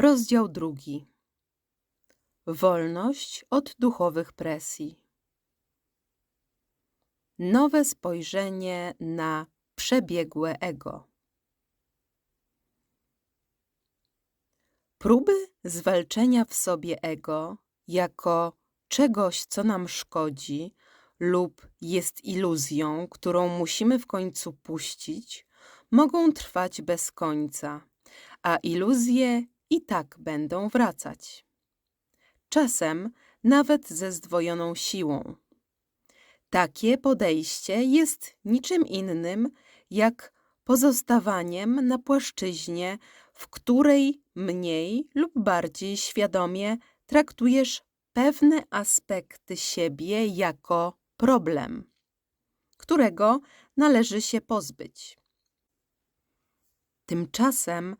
Rozdział drugi. Wolność od duchowych presji. Nowe spojrzenie na przebiegłe ego. Próby zwalczenia w sobie ego jako czegoś, co nam szkodzi lub jest iluzją, którą musimy w końcu puścić, mogą trwać bez końca, a iluzje i tak będą wracać. Czasem nawet ze zdwojoną siłą. Takie podejście jest niczym innym jak pozostawaniem na płaszczyźnie, w której mniej lub bardziej świadomie traktujesz pewne aspekty siebie jako problem, którego należy się pozbyć. Tymczasem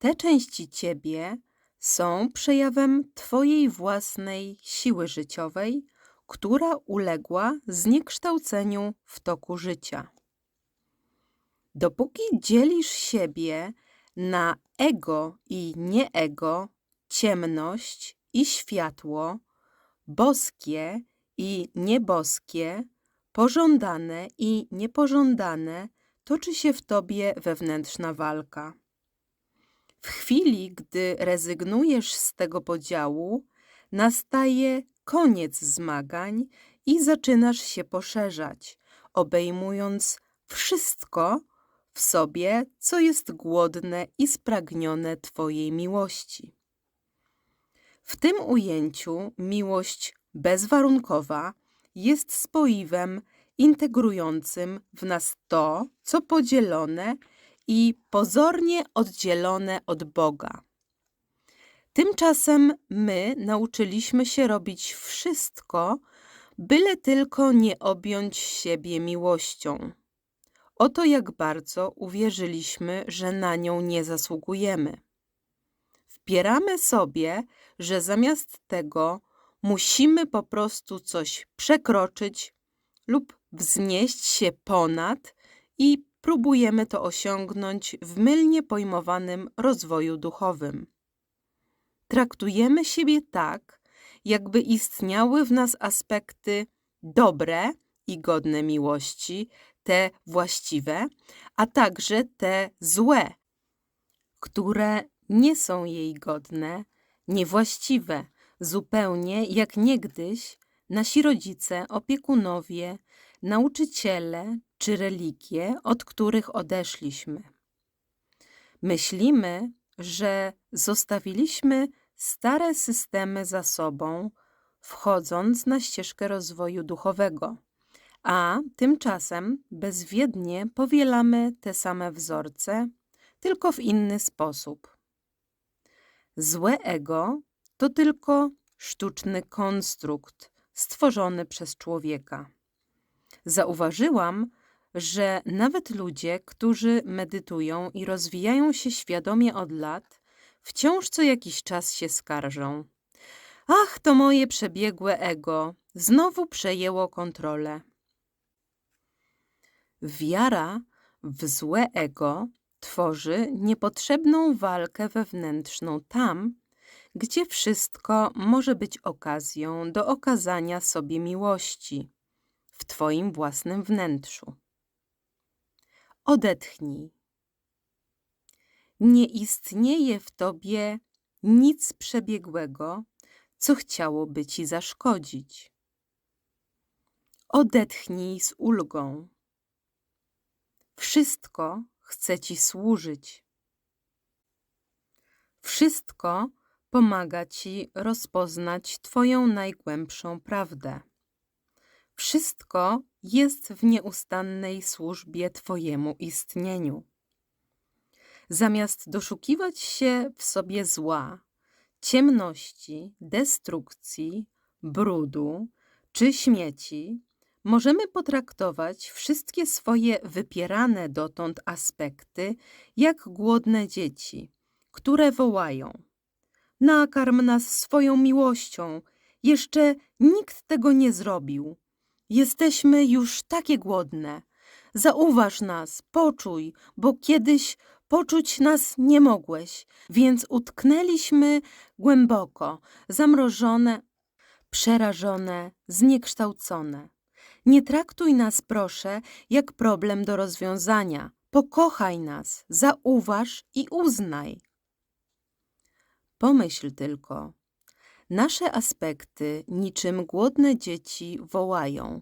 te części ciebie są przejawem twojej własnej siły życiowej, która uległa zniekształceniu w toku życia. Dopóki dzielisz siebie na ego i nieego, ciemność i światło, boskie i nieboskie, pożądane i niepożądane, toczy się w tobie wewnętrzna walka. W chwili, gdy rezygnujesz z tego podziału, nastaje koniec zmagań i zaczynasz się poszerzać, obejmując wszystko w sobie, co jest głodne i spragnione Twojej miłości. W tym ujęciu miłość bezwarunkowa jest spoiwem integrującym w nas to, co podzielone i pozornie oddzielone od Boga. Tymczasem my nauczyliśmy się robić wszystko, byle tylko nie objąć siebie miłością. Oto jak bardzo uwierzyliśmy, że na nią nie zasługujemy. Wpieramy sobie, że zamiast tego musimy po prostu coś przekroczyć lub wznieść się ponad i próbujemy to osiągnąć w mylnie pojmowanym rozwoju duchowym. Traktujemy siebie tak, jakby istniały w nas aspekty dobre i godne miłości, te właściwe, a także te złe, które nie są jej godne, niewłaściwe, zupełnie jak niegdyś nasi rodzice, opiekunowie, nauczyciele czy religie, od których odeszliśmy. Myślimy, że zostawiliśmy stare systemy za sobą, wchodząc na ścieżkę rozwoju duchowego, a tymczasem bezwiednie powielamy te same wzorce, tylko w inny sposób. Złe ego to tylko sztuczny konstrukt stworzony przez człowieka. Zauważyłam, że nawet ludzie, którzy medytują i rozwijają się świadomie od lat, wciąż co jakiś czas się skarżą. Ach, to moje przebiegłe ego znowu przejęło kontrolę. Wiara w złe ego tworzy niepotrzebną walkę wewnętrzną tam, gdzie wszystko może okazją okazją do okazania sobie miłości w Twoim własnym wnętrzu. Odetchnij. Nie istnieje w Tobie nic przebiegłego, co chciałoby Ci zaszkodzić. Odetchnij z ulgą. Wszystko chce Ci służyć. Wszystko pomaga Ci rozpoznać Twoją najgłębszą prawdę. Wszystko jest w nieustannej służbie Twojemu istnieniu. Zamiast doszukiwać się w sobie zła, ciemności, destrukcji, brudu czy śmieci, możemy potraktować wszystkie swoje wypierane dotąd aspekty jak głodne dzieci, które wołają: Nakarm nas swoją miłością, jeszcze nikt tego nie zrobił. Jesteśmy już takie głodne. Zauważ nas, poczuj, bo kiedyś Poczuć nas nie mogłeś, więc utknęliśmy głęboko, zamrożone, przerażone, zniekształcone. Nie traktuj nas, proszę, jak problem do rozwiązania. Pokochaj nas, zauważ i uznaj. Pomyśl tylko. Nasze aspekty, niczym głodne dzieci, wołają.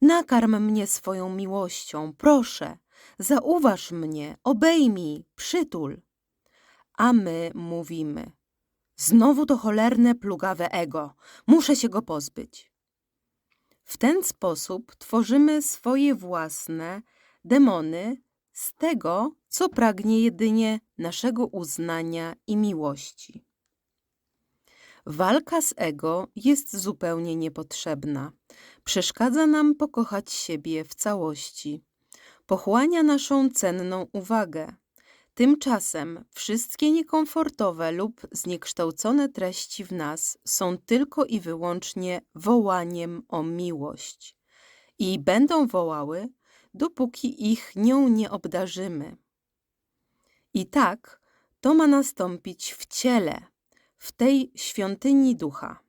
Nakarm mnie swoją miłością, proszę, zauważ mnie, obejmij, przytul. A my mówimy, znowu to cholerne, plugawe ego, muszę się go pozbyć. W ten sposób tworzymy swoje własne demony z tego, co pragnie jedynie naszego uznania i miłości. Walka z ego jest zupełnie niepotrzebna. Przeszkadza nam pokochać siebie w całości. Pochłania naszą cenną uwagę. Tymczasem wszystkie niekomfortowe lub zniekształcone treści w nas są tylko i wyłącznie wołaniem o miłość. I będą wołały, dopóki ich nią nie obdarzymy. I tak to ma nastąpić w ciele, w tej świątyni ducha,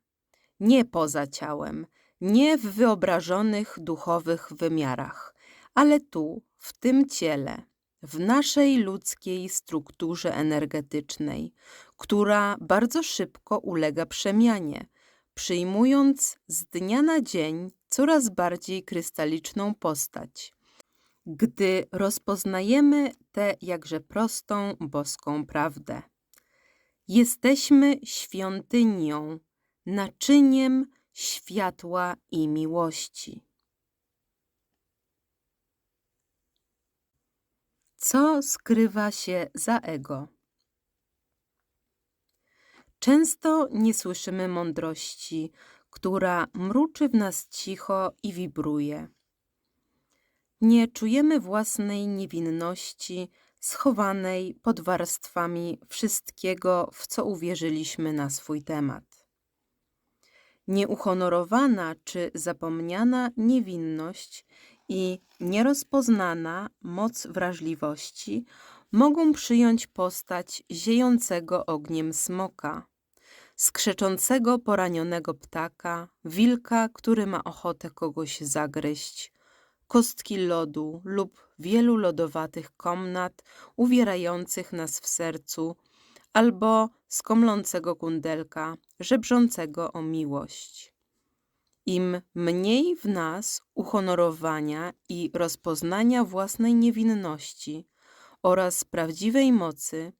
nie poza ciałem, nie w wyobrażonych duchowych wymiarach, ale tu, w tym ciele, w naszej ludzkiej strukturze energetycznej, która bardzo szybko ulega przemianie, przyjmując z dnia na dzień coraz bardziej krystaliczną postać. Gdy rozpoznajemy tę jakże prostą boską prawdę. Jesteśmy świątynią, naczyniem światła i miłości. Co skrywa się za ego? Często nie słyszymy mądrości, która mruczy w nas cicho i wibruje. Nie czujemy własnej niewinności schowanej pod warstwami wszystkiego, w co uwierzyliśmy na swój temat. Nieuhonorowana czy zapomniana niewinność i nierozpoznana moc wrażliwości mogą przyjąć postać ziejącego ogniem smoka, skrzeczącego poranionego ptaka, wilka, który ma ochotę kogoś zagryźć, kostki lodu lub wielu lodowatych komnat uwierających nas w sercu, albo skomlącego kundelka, żebrzącego o miłość. Im mniej w nas uhonorowania i rozpoznania własnej niewinności oraz prawdziwej mocy,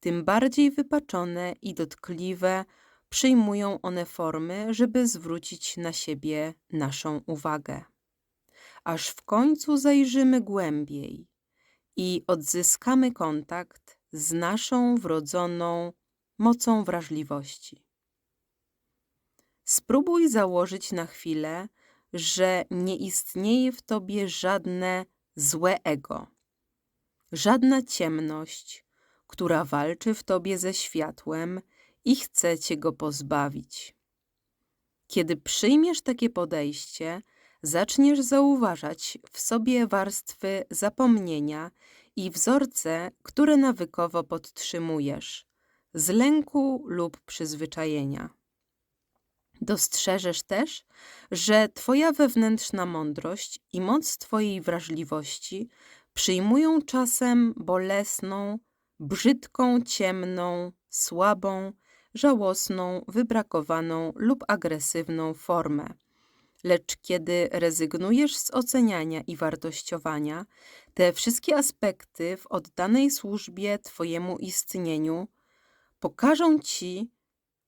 tym bardziej wypaczone i dotkliwe przyjmują one formy, żeby zwrócić na siebie naszą uwagę aż w końcu zajrzymy głębiej i odzyskamy kontakt z naszą wrodzoną mocą wrażliwości. Spróbuj założyć na chwilę, że nie istnieje w tobie żadne złe ego, żadna ciemność, która walczy w tobie ze światłem i chce cię go pozbawić. Kiedy przyjmiesz takie podejście, zaczniesz zauważać w sobie warstwy zapomnienia i wzorce, które nawykowo podtrzymujesz, z lęku lub przyzwyczajenia. Dostrzeżesz też, że Twoja wewnętrzna mądrość i moc Twojej wrażliwości przyjmują czasem bolesną, brzydką, ciemną, słabą, żałosną, wybrakowaną lub agresywną formę Lecz kiedy rezygnujesz z oceniania i wartościowania, te wszystkie aspekty w oddanej służbie Twojemu istnieniu pokażą Ci,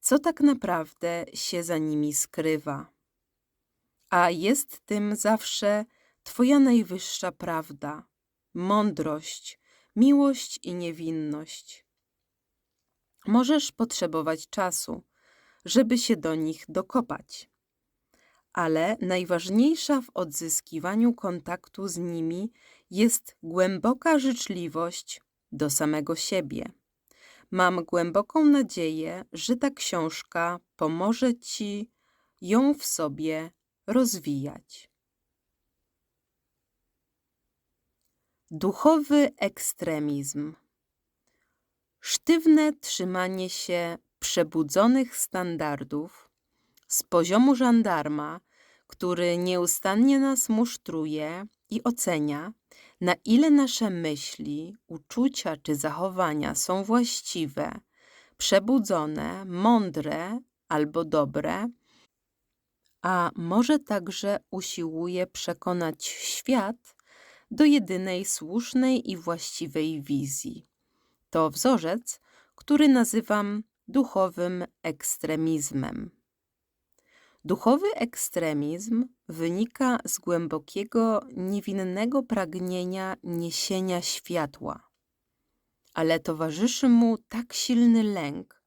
co tak naprawdę się za nimi skrywa. A jest tym zawsze Twoja najwyższa prawda, mądrość, miłość i niewinność. Możesz potrzebować czasu, żeby się do nich dokopać ale najważniejsza w odzyskiwaniu kontaktu z nimi jest głęboka życzliwość do samego siebie. Mam głęboką nadzieję, że ta książka pomoże Ci ją w sobie rozwijać. Duchowy ekstremizm. sztywne trzymanie się przebudzonych standardów z poziomu żandarma, który nieustannie nas musztruje i ocenia, na ile nasze myśli, uczucia czy zachowania są właściwe, przebudzone, mądre albo dobre, a może także usiłuje przekonać świat do jedynej słusznej i właściwej wizji. To wzorzec, który nazywam duchowym ekstremizmem. Duchowy ekstremizm wynika z głębokiego, niewinnego pragnienia niesienia światła, ale towarzyszy mu tak silny lęk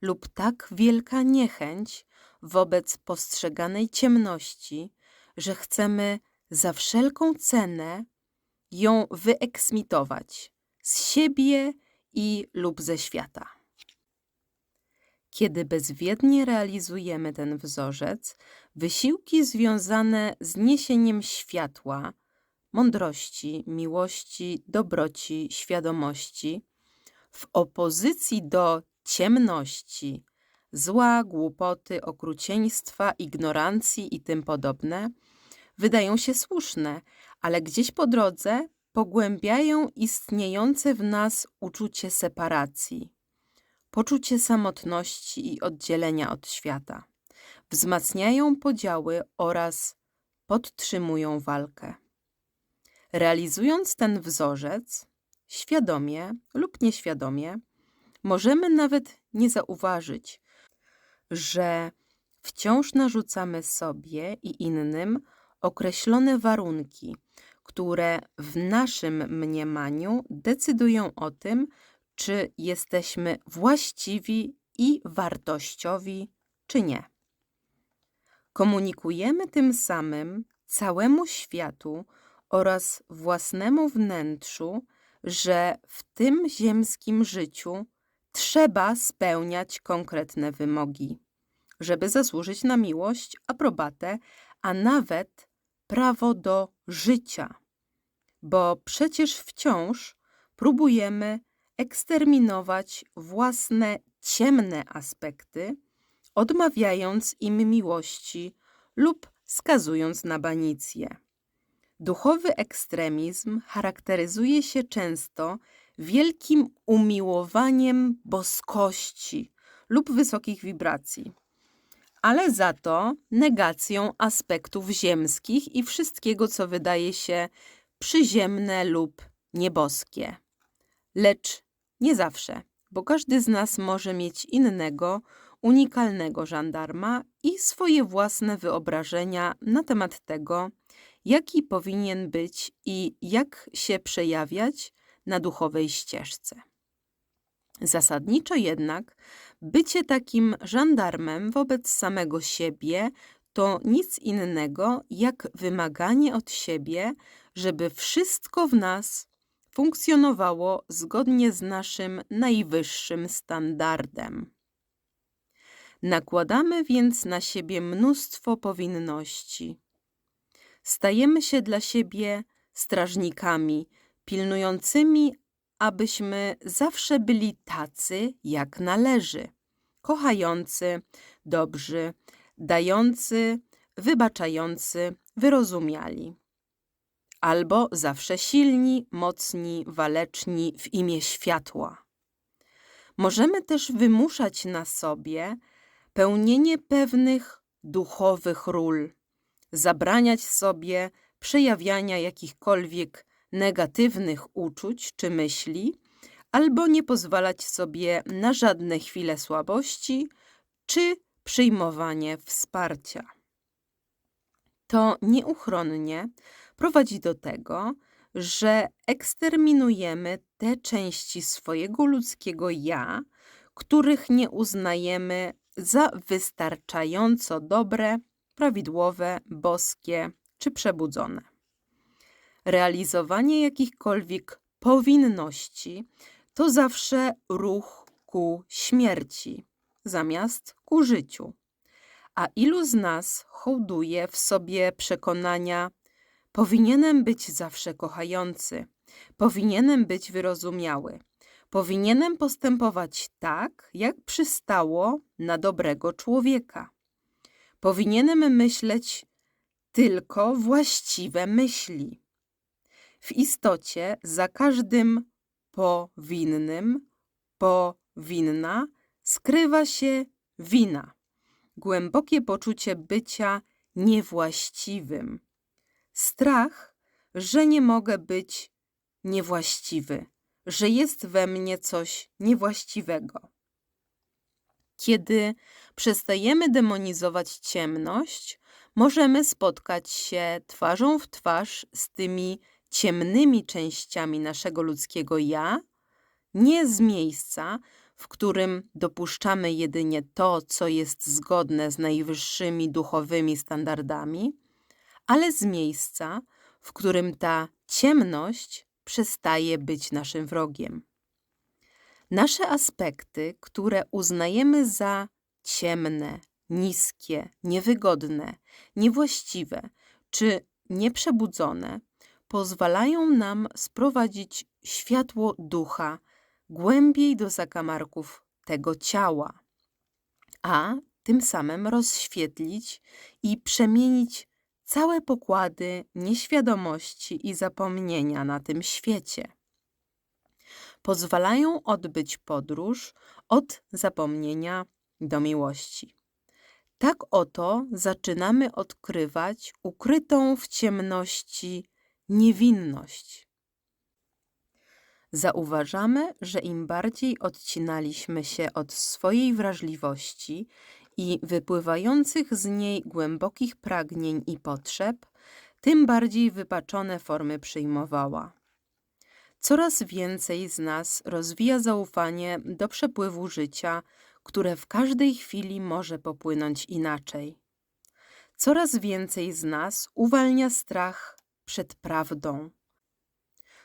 lub tak wielka niechęć wobec postrzeganej ciemności, że chcemy za wszelką cenę ją wyeksmitować z siebie i lub ze świata. Kiedy bezwiednie realizujemy ten wzorzec, wysiłki związane z niesieniem światła, mądrości, miłości, dobroci, świadomości, w opozycji do ciemności, zła, głupoty, okrucieństwa, ignorancji i tym podobne, wydają się słuszne, ale gdzieś po drodze pogłębiają istniejące w nas uczucie separacji, poczucie samotności i oddzielenia od świata, wzmacniają podziały oraz podtrzymują walkę. Realizując ten wzorzec, świadomie lub nieświadomie, możemy nawet nie zauważyć, że wciąż narzucamy sobie i innym określone warunki, które w naszym mniemaniu decydują o tym, czy jesteśmy właściwi i wartościowi, czy nie. Komunikujemy tym samym całemu światu oraz własnemu wnętrzu, że w tym ziemskim życiu trzeba spełniać konkretne wymogi, żeby zasłużyć na miłość, aprobatę, a nawet prawo do życia, bo przecież wciąż próbujemy eksterminować własne ciemne aspekty, odmawiając im miłości lub skazując na banicję. Duchowy ekstremizm charakteryzuje się często wielkim umiłowaniem boskości lub wysokich wibracji, ale za to negacją aspektów ziemskich i wszystkiego, co wydaje się przyziemne lub nieboskie. Lecz nie zawsze, bo każdy z nas może mieć innego, unikalnego żandarma i swoje własne wyobrażenia na temat tego, jaki powinien być i jak się przejawiać na duchowej ścieżce. Zasadniczo jednak bycie takim żandarmem wobec samego siebie to nic innego jak wymaganie od siebie, żeby wszystko w nas funkcjonowało zgodnie z naszym najwyższym standardem. Nakładamy więc na siebie mnóstwo powinności. Stajemy się dla siebie strażnikami, pilnującymi, abyśmy zawsze byli tacy, jak należy, kochający, dobrzy, dający, wybaczający, wyrozumiali. Albo zawsze silni, mocni, waleczni w imię światła. Możemy też wymuszać na sobie pełnienie pewnych duchowych ról, zabraniać sobie przejawiania jakichkolwiek negatywnych uczuć czy myśli, albo nie pozwalać sobie na żadne chwile słabości czy przyjmowanie wsparcia. To nieuchronnie prowadzi do tego, że eksterminujemy te części swojego ludzkiego ja, których nie uznajemy za wystarczająco dobre, prawidłowe, boskie czy przebudzone. Realizowanie jakichkolwiek powinności to zawsze ruch ku śmierci zamiast ku życiu. A ilu z nas hołduje w sobie przekonania, powinienem być zawsze kochający, powinienem być wyrozumiały, Powinienem postępować tak, jak przystało na dobrego człowieka. Powinienem myśleć tylko właściwe myśli. W istocie za każdym powinnym, powinna skrywa się wina, głębokie poczucie bycia niewłaściwym, strach, że nie mogę być niewłaściwy, że jest we mnie coś niewłaściwego. Kiedy przestajemy demonizować ciemność, możemy spotkać się twarzą w twarz z tymi ciemnymi częściami naszego ludzkiego ja, nie z miejsca, w którym dopuszczamy jedynie to, co jest zgodne z najwyższymi duchowymi standardami, ale z miejsca, w którym ta ciemność przestaje być naszym wrogiem. Nasze aspekty, które uznajemy za ciemne, niskie, niewygodne, niewłaściwe czy nieprzebudzone, pozwalają nam sprowadzić światło ducha głębiej do zakamarków tego ciała, a tym samym rozświetlić i przemienić całe pokłady nieświadomości i zapomnienia na tym świecie. Pozwalają odbyć podróż od zapomnienia do miłości. Tak oto zaczynamy odkrywać ukrytą w ciemności niewinność. Zauważamy, że im bardziej odcinaliśmy się od swojej wrażliwości i wypływających z niej głębokich pragnień i potrzeb, tym bardziej wypaczone formy przyjmowała. Coraz więcej z nas rozwija zaufanie do przepływu życia, które w każdej chwili może popłynąć inaczej. Coraz więcej z nas uwalnia strach przed prawdą,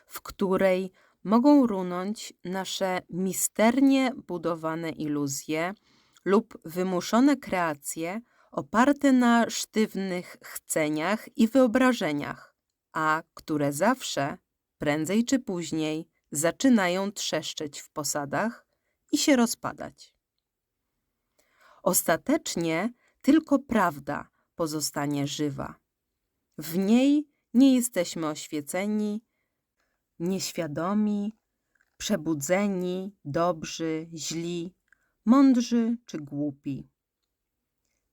w której mogą runąć nasze misternie budowane iluzje lub wymuszone kreacje oparte na sztywnych chceniach i wyobrażeniach, a które zawsze, prędzej czy później, zaczynają trzeszczeć w posadach i się rozpadać. Ostatecznie tylko prawda pozostanie żywa. W niej nie jesteśmy oświeceni, nieświadomi, przebudzeni, dobrzy, źli, mądrzy czy głupi.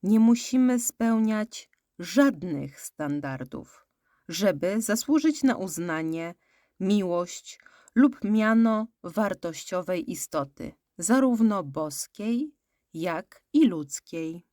Nie musimy spełniać żadnych standardów, żeby zasłużyć na uznanie, miłość lub miano wartościowej istoty, zarówno boskiej, jak i ludzkiej.